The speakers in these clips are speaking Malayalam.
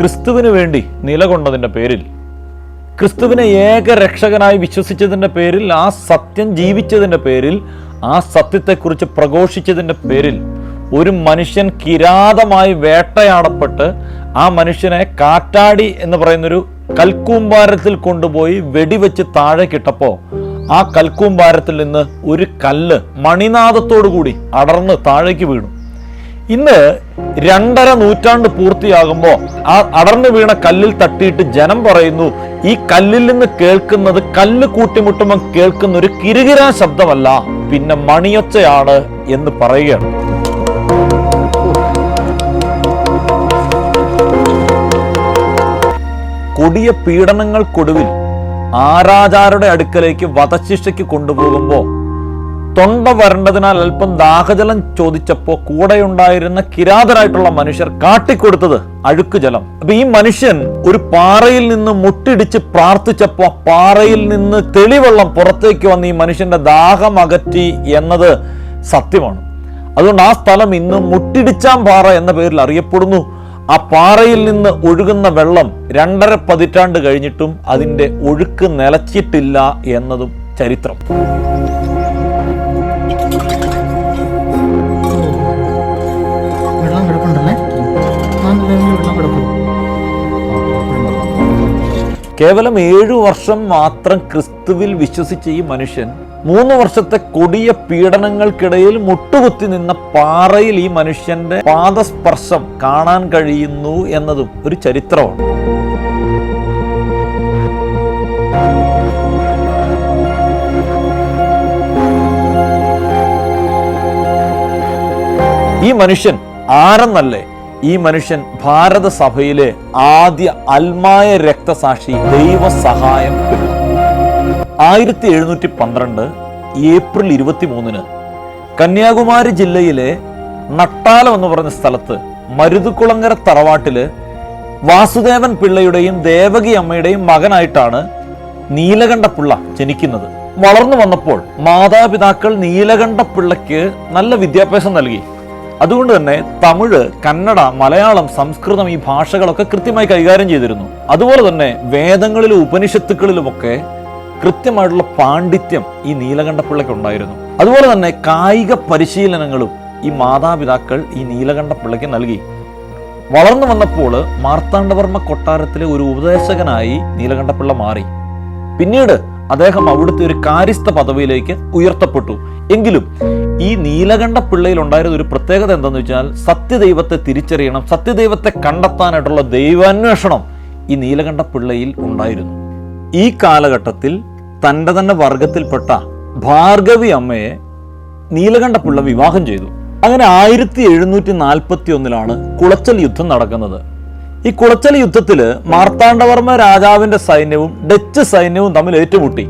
ക്രിസ്തുവിന് വേണ്ടി നിലകൊണ്ടതിന്റെ പേരിൽ ക്രിസ്തുവിനെ ഏക രക്ഷകനായി വിശ്വസിച്ചതിന്റെ പേരിൽ ആ സത്യം ജീവിച്ചതിന്റെ പേരിൽ ആ സത്യത്തെക്കുറിച്ച് പ്രഘോഷിച്ചതിന്റെ പേരിൽ ഒരു മനുഷ്യൻ കിരാതമായി വേട്ടയാടപ്പെട്ട് ആ മനുഷ്യനെ കാറ്റാടി എന്ന് പറയുന്നൊരു കൽക്കൂമ്പാരത്തിൽ കൊണ്ടുപോയി വെടിവെച്ച് താഴെ കിട്ടപ്പോൾ ആ കൽക്കൂമ്പാരത്തിൽ നിന്ന് ഒരു കല്ല് മണിനാദത്തോടു കൂടി അടർന്ന് താഴേക്ക് വീണു. ഇന്ന് രണ്ടര നൂറ്റാണ്ട് പൂർത്തിയാകുമ്പോൾ ആ അടർന്നു വീണ കല്ലിൽ തട്ടിയിട്ട് ജനം പറയുന്നു ഈ കല്ലിൽ നിന്ന് കേൾക്കുന്നത് കല്ല് കൂട്ടിമുട്ടുമ്പോൾ കേൾക്കുന്ന ഒരു കിരുകിരാ ശബ്ദമല്ല പിന്നെ മണിയൊച്ചയാണ് എന്ന് പറയുകയാണ്. കൊടിയ പീഡനങ്ങൾക്കൊടുവിൽ ആരാചാരുടെ അടുക്കലേക്ക് വധശിക്ഷയ്ക്ക് കൊണ്ടുപോകുമ്പോൾ തൊണ്ട വരണ്ടതിനാൽ അല്പം ദാഹജലം ചോദിച്ചപ്പോ കൂടെയുണ്ടായിരുന്ന കിരാതരായിട്ടുള്ള മനുഷ്യർ കാട്ടിക്കൊടുത്തത് അഴുക്ക് ജലം. അപ്പൊ ഈ മനുഷ്യൻ ഒരു പാറയിൽ നിന്ന് മുട്ടിടിച്ച് പ്രാർത്ഥിച്ചപ്പോ പാറയിൽ നിന്ന് തെളിവെള്ളം പുറത്തേക്ക് വന്ന് ഈ മനുഷ്യന്റെ ദാഹം അകറ്റി എന്നത് സത്യമാണ്. അതുകൊണ്ട് ആ സ്ഥലം ഇന്ന് മുട്ടിടിച്ചാൻ പാറ എന്ന പേരിൽ അറിയപ്പെടുന്നു. ആ പാറയിൽ നിന്ന് ഒഴുകുന്ന വെള്ളം രണ്ടര പതിറ്റാണ്ട് കഴിഞ്ഞിട്ടും അതിന്റെ ഒഴുക്ക് നിലച്ചിട്ടില്ല എന്നതും ചരിത്രം. കേവലം ഏഴു വർഷം മാത്രം ക്രിസ്തുവിൽ വിശ്വസിച്ച ഈ മനുഷ്യൻ മൂന്ന് വർഷത്തെ കൊടിയ പീഡനങ്ങൾക്കിടയിൽ മുട്ടുകുത്തി നിന്ന പാറയിൽ ഈ മനുഷ്യന്റെ പാദസ്പർശം കാണാൻ കഴിയുന്നു എന്നതും ഒരു ചരിത്രമാണ്. ഈ മനുഷ്യൻ ആരെന്നല്ലേ? ഈ മനുഷ്യൻ ഭാരത സഭയിലെ ആദ്യ അൽമായ രക്തസാക്ഷി ദൈവ സഹായം പിള്ള ആയിരത്തി എഴുന്നൂറ്റി പന്ത്രണ്ട് ഏപ്രിൽ ഇരുപത്തി മൂന്നിന് കന്യാകുമാരി ജില്ലയിലെ നട്ടാലം എന്ന് പറഞ്ഞ സ്ഥലത്ത് മരുതുകുളങ്ങര തറവാട്ടിൽ വാസുദേവൻ പിള്ളയുടെയും ദേവകി അമ്മയുടെയും മകനായിട്ടാണ് നീലകണ്ഠ പിള്ള ജനിക്കുന്നത്. വളർന്നു വന്നപ്പോൾ മാതാപിതാക്കൾ നീലകണ്ഠ പിള്ളയ്ക്ക് നല്ല വിദ്യാഭ്യാസം നൽകി. അതുകൊണ്ട് തന്നെ തമിഴ് കന്നഡ മലയാളം സംസ്കൃതം ഈ ഭാഷകളൊക്കെ കൃത്യമായി കൈകാര്യം ചെയ്തിരുന്നു. അതുപോലെ തന്നെ വേദങ്ങളിലും ഉപനിഷത്തുക്കളിലുമൊക്കെ കൃത്യമായിട്ടുള്ള പാണ്ഡിത്യം ഈ നീലകണ്ഠപ്പിള്ളയ്ക്ക് ഉണ്ടായിരുന്നു. അതുപോലെ തന്നെ കായിക പരിശീലനങ്ങളും ഈ മാതാപിതാക്കൾ ഈ നീലകണ്ഠപ്പിള്ളയ്ക്ക് നൽകി. വളർന്നു വന്നപ്പോൾ മാർത്താണ്ഡവർമ്മ കൊട്ടാരത്തിലെ ഒരു ഉപദേശകനായി നീലകണ്ഠപിള്ള മാറി. പിന്നീട് അദ്ദേഹം അവിടുത്തെ ഒരു കാര്യസ്ഥ പദവിയിലേക്ക് ഉയർത്തപ്പെട്ടു. എങ്കിലും ഈ നീലകണ്ഠ പിള്ളയിൽ ഉണ്ടായിരുന്ന ഒരു പ്രത്യേകത എന്തെന്ന് വെച്ചാൽ സത്യദൈവത്തെ തിരിച്ചറിയണം സത്യദൈവത്തെ കണ്ടെത്താനായിട്ടുള്ള ദൈവാന്വേഷണം ഈ നീലകണ്ഠ പിള്ളയിൽ ഉണ്ടായിരുന്നു. ഈ കാലഘട്ടത്തിൽ തന്റെ തന്നെ വർഗത്തിൽപ്പെട്ട ഭാർഗവി അമ്മയെ നീലകണ്ഠ പിള്ള വിവാഹം ചെയ്തു. അങ്ങനെ ആയിരത്തി എഴുന്നൂറ്റി നാൽപ്പത്തി ഒന്നിലാണ് കുളച്ചൽ യുദ്ധം നടക്കുന്നത്. ഈ കുളച്ചൽ യുദ്ധത്തിൽ മാർത്താണ്ഡവർമ്മ രാജാവിന്റെ സൈന്യവും ഡച്ച് സൈന്യവും തമ്മിൽ ഏറ്റുമുട്ടി.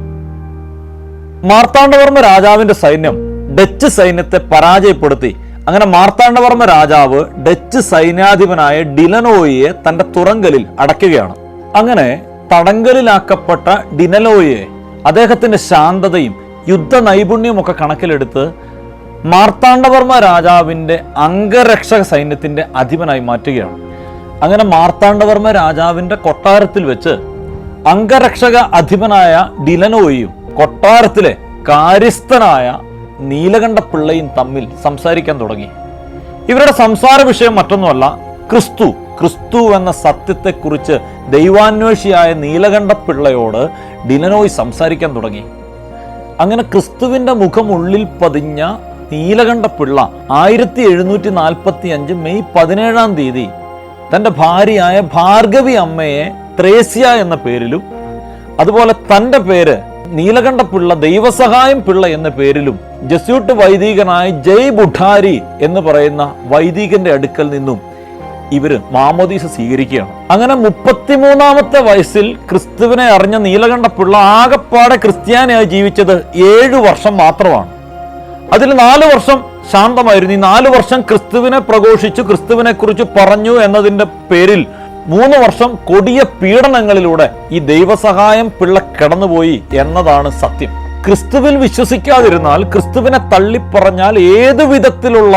മാർത്താണ്ഡവർമ്മ രാജാവിന്റെ സൈന്യം ഡച്ച് സൈന്യത്തെ പരാജയപ്പെടുത്തി. അങ്ങനെ മാർത്താണ്ഡവർമ്മ രാജാവ് ഡച്ച് സൈന്യാധിപനായ ഡിലനോയിയെ തന്റെ തുറങ്കലിൽ അടയ്ക്കുകയാണ്. അങ്ങനെ തടങ്കലിലാക്കപ്പെട്ട ഡിനലോയെ അദ്ദേഹത്തിന്റെ ശാന്തതയും യുദ്ധ നൈപുണ്യവും ഒക്കെ കണക്കിലെടുത്ത് മാർത്താണ്ഡവർമ്മ രാജാവിന്റെ അംഗരക്ഷക സൈന്യത്തിന്റെ അധിപനായി മാറ്റുകയാണ്. അങ്ങനെ മാർത്താണ്ഡവർമ്മ രാജാവിന്റെ കൊട്ടാരത്തിൽ വെച്ച് അംഗരക്ഷക അധിപനായ ഡിലനോയും കൊട്ടാരത്തിലെ കാര്യസ്ഥനായ നീലകണ്ഠ പിള്ളയും തമ്മിൽ സംസാരിക്കാൻ തുടങ്ങി. ഇവരുടെ സംസാര വിഷയം മറ്റൊന്നുമല്ല ക്രിസ്തു ക്രിസ്തു എന്ന സത്യത്തെക്കുറിച്ച് ദൈവാന്വേഷിയായ നീലകണ്ഠ പിള്ളയോട് ഡിലനോയ് സംസാരിക്കാൻ തുടങ്ങി. അങ്ങനെ ക്രിസ്തുവിന്റെ മുഖം ഉള്ളിൽ പതിഞ്ഞ നീലകണ്ഠപിള്ള ആയിരത്തി എഴുന്നൂറ്റി നാൽപ്പത്തി അഞ്ച് മെയ് പതിനേഴാം തീയതി തന്റെ ഭാര്യയായ ഭാർഗവി അമ്മയെ ത്രേസ്യ എന്ന പേരിലും അതുപോലെ തന്റെ പേര് നീലകണ്ഠ പിള്ള ദൈവസഹായം പിള്ള എന്ന പേരിലും ജസ്യൂട്ട് വൈദികനായ ജയ് ബുഠാരി എന്ന് പറയുന്ന വൈദികന്റെ അടുക്കൽ നിന്നും ഇവർ മാമോദീസ സ്വീകരിക്കുകയാണ്. അങ്ങനെ മുപ്പത്തിമൂന്നാമത്തെ വയസ്സിൽ ക്രിസ്തുവിനെ അറിഞ്ഞ നീലകണ്ഠ പിള്ള ആകപ്പാടെ ക്രിസ്ത്യാനിയായി ജീവിച്ചത് ഏഴു വർഷം മാത്രമാണ്. അതിൽ നാല് വർഷം ശാന്തമായിരുന്നു. ഈ നാല് വർഷം ക്രിസ്തുവിനെ പ്രഘോഷിച്ചു ക്രിസ്തുവിനെ കുറിച്ച് പറഞ്ഞു എന്നതിന്റെ പേരിൽ മൂന്ന് വർഷം കൊടിയ പീഡനങ്ങളിലൂടെ ഈ ദൈവസഹായം പിള്ള കിടന്നുപോയി എന്നതാണ് സത്യം. ക്രിസ്തുവിൽ വിശ്വസിക്കാതിരുന്നാൽ ക്രിസ്തുവിനെ തള്ളിപ്പറഞ്ഞാൽ ഏതു വിധത്തിലുള്ള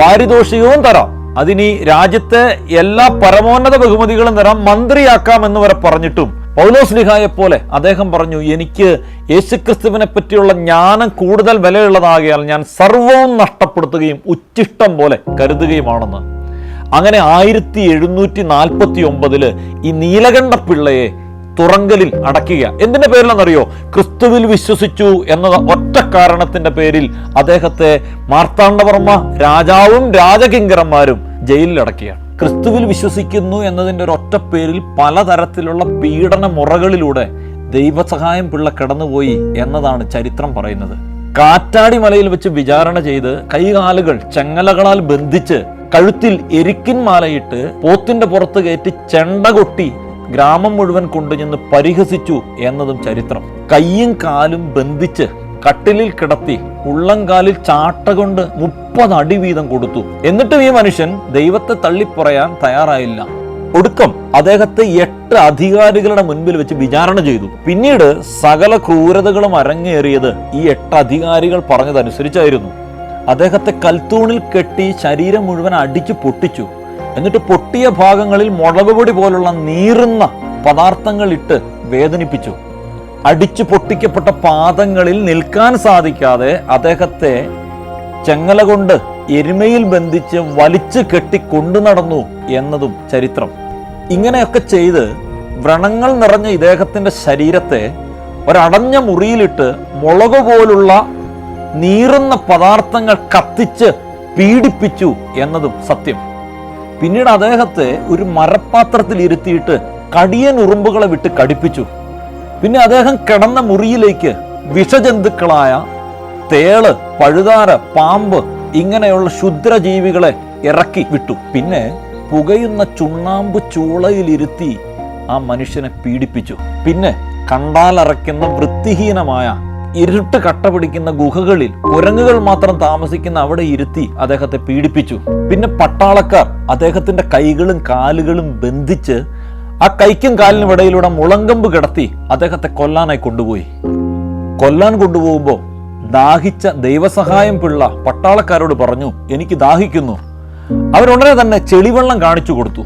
പാരിതോഷികവും തരാം. അതിനി രാജ്യത്തെ എല്ലാ പരമോന്നത ബഹുമതികളും തരാം മന്ത്രിയാക്കാം എന്ന് വരെ പറഞ്ഞിട്ടും പൗലോസ് ലിഹായെ പോലെ അദ്ദേഹം പറഞ്ഞു എനിക്ക് യേശുക്രിസ്തുവിനെ പറ്റിയുള്ള ജ്ഞാനം കൂടുതൽ വിലയുള്ളതാകിയാൽ ഞാൻ സർവവും നഷ്ടപ്പെടുത്തുകയും ഉച്ചിഷ്ടം പോലെ കരുതുകയുമാണെന്ന്. അങ്ങനെ ആയിരത്തി എഴുന്നൂറ്റി നാൽപ്പത്തി ഒമ്പതിൽ ഈ നീലകണ്ഠ പിള്ളയെ തുറങ്കലിൽ അടയ്ക്കുക. എന്തിന്റെ പേരിലെന്നറിയോ ക്രിസ്തുവിൽ വിശ്വസിച്ചു എന്ന ഒറ്റ കാരണത്തിന്റെ പേരിൽ അദ്ദേഹത്തെ മാർത്താണ്ഡവർമ്മ രാജാവും രാജകിങ്കരന്മാരും ജയിലിൽ അടക്കുകയാണ് ക്രിസ്തുവിൽ വിശ്വസിക്കുന്നു എന്നതിന്റെ ഒരു ഒറ്റ പേരിൽ പലതരത്തിലുള്ള പീഡന മുറകളിലൂടെ ദൈവസഹായം പിള്ള കിടന്നുപോയി എന്നതാണ് ചരിത്രം പറയുന്നത്. കാറ്റാടി മലയിൽ വെച്ച് വിചാരണ ചെയ്ത് കൈകാലുകൾ ചെങ്ങലകളാൽ ബന്ധിച്ച് കഴുത്തിൽ എരിക്കിൻ മാലയിട്ട് പോത്തിന്റെ പുറത്ത് കയറ്റി ചെണ്ട കൊട്ടി ഗ്രാമം മുഴുവൻ കൊണ്ടുചെന്ന് പരിഹസിച്ചു എന്നതും ചരിത്രം. കൈയും കാലും ബന്ധിച്ച് കട്ടിലിൽ കിടത്തി ഉള്ളംകാലിൽ ചാട്ട കൊണ്ട് മുപ്പത് അടി വീതം കൊടുത്തു. എന്നിട്ടും ഈ മനുഷ്യൻ ദൈവത്തെ തള്ളിപ്പറയാൻ തയ്യാറായില്ല. ഒടുക്കം അദ്ദേഹത്തെ എട്ട് അധികാരികളുടെ മുൻപിൽ വെച്ച് വിചാരണ ചെയ്തു. പിന്നീട് സകല ക്രൂരതകളും അരങ്ങേറിയത് ഈ എട്ട് അധികാരികൾ പറഞ്ഞതനുസരിച്ചായിരുന്നു. അദ്ദേഹത്തെ കൽത്തൂണിൽ കെട്ടി ശരീരം മുഴുവൻ അടിച്ചു പൊട്ടിച്ചു. എന്നിട്ട് പൊട്ടിയ ഭാഗങ്ങളിൽ മുളകുപൊടി പോലുള്ള നീറുന്ന പദാർത്ഥങ്ങൾ ഇട്ട് വേദനിപ്പിച്ചു. അടിച്ചു പൊട്ടിക്കപ്പെട്ട പാദങ്ങളിൽ നിൽക്കാൻ സാധിക്കാതെ അദ്ദേഹത്തെ ചെങ്ങല കൊണ്ട് എരുമയിൽ ബന്ധിച്ച് വലിച്ചു കെട്ടി കൊണ്ടു നടന്നു എന്നതും ചരിത്രം. ഇങ്ങനെയൊക്കെ ചെയ്ത് വ്രണങ്ങൾ നിറഞ്ഞ ഇദ്ദേഹത്തിന്റെ ശരീരത്തെ ഒരടഞ്ഞ മുറിയിലിട്ട് മുളക് പോലുള്ള നീറുന്ന പദാർത്ഥങ്ങൾ കത്തിച്ച് പീഡിപ്പിച്ചു എന്നതും സത്യം. പിന്നീട് അദ്ദേഹത്തെ ഒരു മരപ്പാത്രത്തിൽ ഇരുത്തിയിട്ട് കടിയൻ ഉറുമ്പുകളെ വിട്ട് കടിപ്പിച്ചു. പിന്നെ അദ്ദേഹം കിടന്ന മുറിയിലേക്ക് വിഷജന്തുക്കളായ തേൾ പഴുതാര പാമ്പ് ഇങ്ങനെയുള്ള ക്ഷുദ്രജീവികളെ ഇറക്കി വിട്ടു. പിന്നെ പുകയുന്ന ചുണ്ണാമ്പ് ചൂളയിലിരുത്തി ആ മനുഷ്യനെ പീഡിപ്പിച്ചു. പിന്നെ കണ്ടാലറയ്ക്കുന്ന വൃത്തിഹീനമായ ഇരുട്ട് കട്ട പിടിക്കുന്ന ഗുഹകളിൽ കുരങ്ങുകൾ മാത്രം താമസിക്കുന്ന അവിടെ ഇരുത്തി അദ്ദേഹത്തെ പീഡിപ്പിച്ചു. പിന്നെ പട്ടാളക്കാർ അദ്ദേഹത്തിന്റെ കൈകളും കാലുകളും ബന്ധിച്ച് ആ കൈക്കും കാലിനും ഇടയിലൂടെ മുളങ്കമ്പ് കിടത്തി അദ്ദേഹത്തെ കൊല്ലാനായി കൊണ്ടുപോയി. കൊല്ലാൻ കൊണ്ടുപോകുമ്പോൾ ദാഹിച്ച ദൈവസഹായം പിള്ള പട്ടാളക്കാരോട് പറഞ്ഞു എനിക്ക് ദാഹിക്കുന്നു. അവരുടനെ തന്നെ ചെളിവെള്ളം കാണിച്ചു കൊടുത്തു.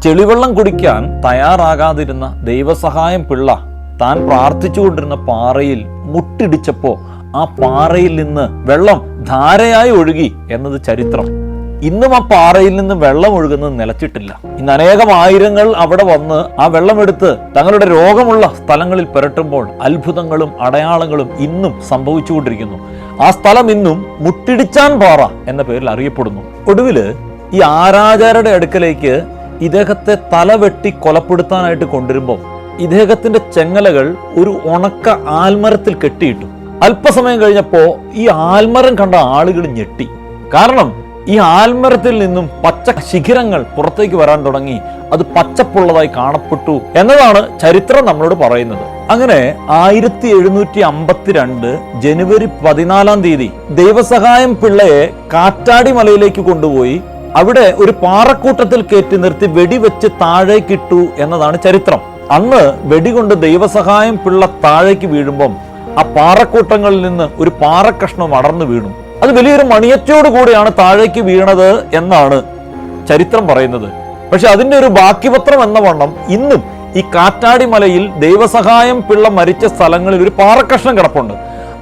ചെളിവെള്ളം കുടിക്കാൻ തയ്യാറാകാതിരുന്ന ദൈവസഹായം പിള്ള താൻ പ്രാർത്ഥിച്ചുകൊണ്ടിരുന്ന പാറയിൽ മുട്ടിടിച്ചപ്പോൾ ആ പാറയിൽ നിന്ന് വെള്ളം ധാരയായി ഒഴുകി എന്നത് ചരിത്രം. ഇന്നും ആ പാറയിൽ നിന്ന് വെള്ളം ഒഴുകുന്നത് നിലച്ചിട്ടില്ല. ഇന്ന് അനേകം ആയിരങ്ങൾ അവിടെ വന്ന് ആ വെള്ളമെടുത്ത് തങ്ങളുടെ രോഗമുള്ള സ്ഥലങ്ങളിൽ പുരട്ടുമ്പോൾ അത്ഭുതങ്ങളും അടയാളങ്ങളും ഇന്നും സംഭവിച്ചുകൊണ്ടിരിക്കുന്നു. ആ സ്ഥലം ഇന്നും മുട്ടിടിച്ചാൻ പാറ എന്ന പേരിൽ അറിയപ്പെടുന്നു. ഒടുവിൽ ഈ ആരാചാരുടെ അടുക്കലേക്ക് ഇദ്ദേഹത്തെ തലവെട്ടി കൊലപ്പെടുത്താനായിട്ട് കൊണ്ടുവരുമ്പോൾ ഇദ്ദേഹത്തിന്റെ ചെങ്ങലകൾ ഒരു ഉണക്ക ആൽമരത്തിൽ കെട്ടിയിട്ടു. അല്പസമയം കഴിഞ്ഞപ്പോ ഈ ആൽമരം കണ്ട ആളുകൾ ഞെട്ടി. കാരണം ഈ ആൽമരത്തിൽ നിന്നും പച്ച ശിഖിരങ്ങൾ പുറത്തേക്ക് വരാൻ തുടങ്ങി. അത് പച്ചപ്പുള്ളതായി കാണപ്പെട്ടു എന്നതാണ് ചരിത്രം നമ്മളോട് പറയുന്നത്. അങ്ങനെ ആയിരത്തി എഴുന്നൂറ്റി അമ്പത്തിരണ്ട് ജനുവരി പതിനാലാം തീയതി ദൈവസഹായം പിള്ളയെ കാറ്റാടി മലയിലേക്ക് കൊണ്ടുപോയി. അവിടെ ഒരു പാറക്കൂട്ടത്തിൽ കയറ്റി നിർത്തി വെടിവെച്ച് താഴേക്കിട്ടു എന്നതാണ് ചരിത്രം. അന്ന് വെടികൊണ്ട് ദൈവസഹായം പിള്ള താഴേക്ക് വീഴുമ്പം ആ പാറക്കൂട്ടങ്ങളിൽ നിന്ന് ഒരു പാറക്കഷ്ണം അടർന്നു വീണു. അത് വലിയൊരു മണിയച്ചോട് കൂടിയാണ് താഴേക്ക് വീണത് എന്നാണ് ചരിത്രം പറയുന്നത്. പക്ഷെ അതിന്റെ ഒരു ബാക്കിപത്രം എന്ന വണ്ണം ഇന്നും ഈ കാറ്റാടിമലയിൽ ദൈവസഹായം പിള്ള മരിച്ച സ്ഥലങ്ങളിൽ ഒരു പാറക്കഷ്ണം കിടപ്പുണ്ട്.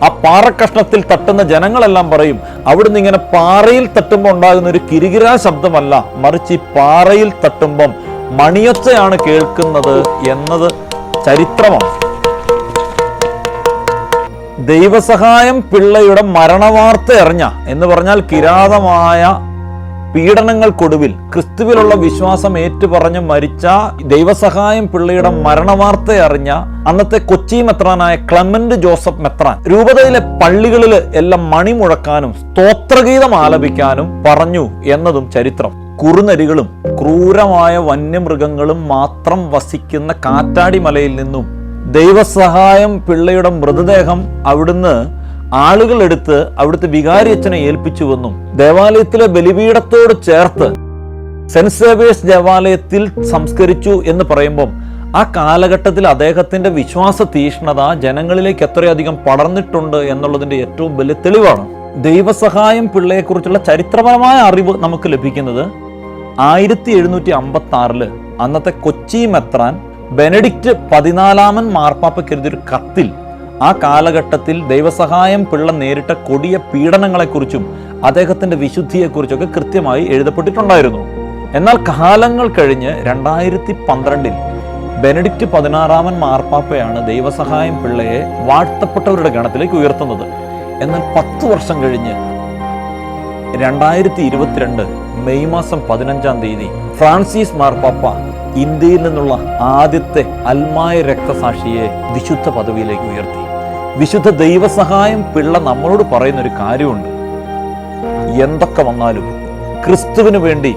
ആ പാറക്കഷ്ണത്തിൽ തട്ടുന്ന ജനങ്ങളെല്ലാം പറയും അവിടുന്ന് ഇങ്ങനെ പാറയിൽ തട്ടുമ്പോൾ ഉണ്ടാകുന്ന ഒരു കിരികിരാ ശബ്ദമല്ല മറിച്ച് ഈ പാറയിൽ തട്ടുമ്പം മണിയൊച്ചയാണ് കേൾക്കുന്നത് എന്നത് ചരിത്രമാണ്. ദൈവസഹായം പിള്ളയുടെ മരണവാർത്ത എറിഞ്ഞ എന്ന് പറഞ്ഞാൽ കിരാതമായ പീഡനങ്ങൾക്കൊടുവിൽ ക്രിസ്തുവിലുള്ള വിശ്വാസം ഏറ്റുപറഞ്ഞ് മരിച്ച ദൈവസഹായം പിള്ളയുടെ മരണവാർത്ത അറിഞ്ഞ അന്നത്തെ കൊച്ചി മെത്രാനായ ക്ലമന്റ് ജോസഫ് മെത്രാൻ രൂപതയിലെ പള്ളികളിൽ എല്ലാം മണി മുഴക്കാനും സ്തോത്രഗീതം ആലപിക്കാനും പറഞ്ഞു എന്നതും ചരിത്രം. കുറുനരികളും ക്രൂരമായ വന്യമൃഗങ്ങളും മാത്രം വസിക്കുന്ന കാറ്റാടി മലയിൽ നിന്നും ദൈവസഹായം പിള്ളയുടെ മൃതദേഹം അവിടുന്ന് ആളുകൾ എടുത്ത് അവിടുത്തെ വികാരി അച്ഛനെ ഏൽപ്പിച്ചുവെന്നും ദേവാലയത്തിലെ ബലിപീഠത്തോട് ചേർത്ത് സെന്റ് സേവേഴ്സ് ദേവാലയത്തിൽ സംസ്കരിച്ചു എന്ന് പറയുമ്പം ആ കാലഘട്ടത്തിൽ അദ്ദേഹത്തിന്റെ വിശ്വാസ തീഷ്ണത ജനങ്ങളിലേക്ക് എത്രയധികം പടർന്നിട്ടുണ്ട് എന്നുള്ളതിന്റെ ഏറ്റവും വലിയ തെളിവാണ്. ദൈവസഹായം പിള്ളയെക്കുറിച്ചുള്ള ചരിത്രപരമായ അറിവ് നമുക്ക് ലഭിക്കുന്നത് ആയിരത്തി എഴുന്നൂറ്റി അമ്പത്തി ആറിൽ അന്നത്തെ കൊച്ചി മെത്രാൻ ബെനഡിക്റ്റ് പതിനാലാമൻ മാർപ്പാപ്പയ്ക്ക് എഴുതിയൊരു കത്തിൽ ആ കാലഘട്ടത്തിൽ ദൈവസഹായം പിള്ള നേരിട്ട കൊടിയ പീഡനങ്ങളെക്കുറിച്ചും അദ്ദേഹത്തിന്റെ വിശുദ്ധിയെക്കുറിച്ചൊക്കെ കൃത്യമായി എഴുതപ്പെട്ടിട്ടുണ്ടായിരുന്നു. എന്നാൽ കാലങ്ങൾ കഴിഞ്ഞ് രണ്ടായിരത്തി പന്ത്രണ്ടിൽ ബെനഡിക്റ്റ് പതിനാറാമൻ മാർപ്പാപ്പയാണ് ദൈവസഹായം പിള്ളയെ വാഴ്ത്തപ്പെട്ടവരുടെ ഗണത്തിലേക്ക് ഉയർത്തുന്നത്. എന്നാൽ പത്ത് വർഷം കഴിഞ്ഞ് രണ്ടായിരത്തി ഇരുപത്തിരണ്ട് മെയ് മാസം പതിനഞ്ചാം തീയതി ഫ്രാൻസിസ് മാർപ്പാപ്പ ഇന്ത്യയിൽ നിന്നുള്ള ആദ്യത്തെ അൽമായ രക്തസാക്ഷിയെ വിശുദ്ധ പദവിയിലേക്ക് ഉയർത്തി. വിശുദ്ധ ദൈവസഹായം പിള്ള നമ്മളോട് പറയുന്ന ഒരു കാര്യമുണ്ട്. എന്തൊക്കെ വന്നാലും ക്രിസ്തുവിന് വേണ്ടി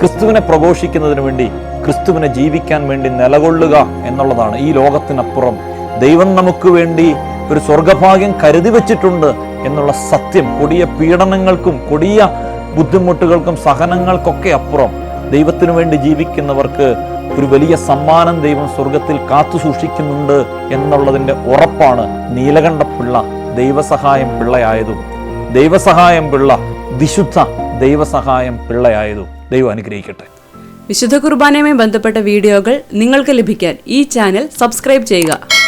ക്രിസ്തുവിനെ പ്രഘോഷിക്കുന്നതിന് വേണ്ടി ക്രിസ്തുവിനെ ജീവിക്കാൻ വേണ്ടി നിലകൊള്ളുക എന്നുള്ളതാണ് ഈ ലോകത്തിനപ്പുറം. ദൈവം നമുക്ക് വേണ്ടി ഒരു സ്വർഗഭാഗ്യം കരുതി വച്ചിട്ടുണ്ട് എന്നുള്ള സത്യം കൊടിയ പീഡനങ്ങൾക്കും കൊടിയ ബുദ്ധിമുട്ടുകൾക്കും സഹനങ്ങൾക്കൊക്കെ അപ്പുറം ദൈവത്തിനു വേണ്ടി ജീവിക്കുന്നവർക്ക് ഒരു വലിയ സമ്മാനം ദൈവം സ്വർഗത്തിൽ കാത്തു സൂക്ഷിക്കുന്നുണ്ട് എന്നുള്ളതിന്റെ ഉറപ്പാണ് നീലകണ്ഠ പിള്ള ദൈവസഹായം പിള്ളയായതും. ദൈവസഹായം പിള്ള വിശുദ്ധ ദൈവസഹായം പിള്ളയായതും. ദൈവം അനുഗ്രഹിക്കട്ടെ. വിശുദ്ധ കുർബാനയുമായി ബന്ധപ്പെട്ട വീഡിയോകൾ നിങ്ങൾക്ക് ലഭിക്കാൻ ഈ ചാനൽ സബ്സ്ക്രൈബ് ചെയ്യുക.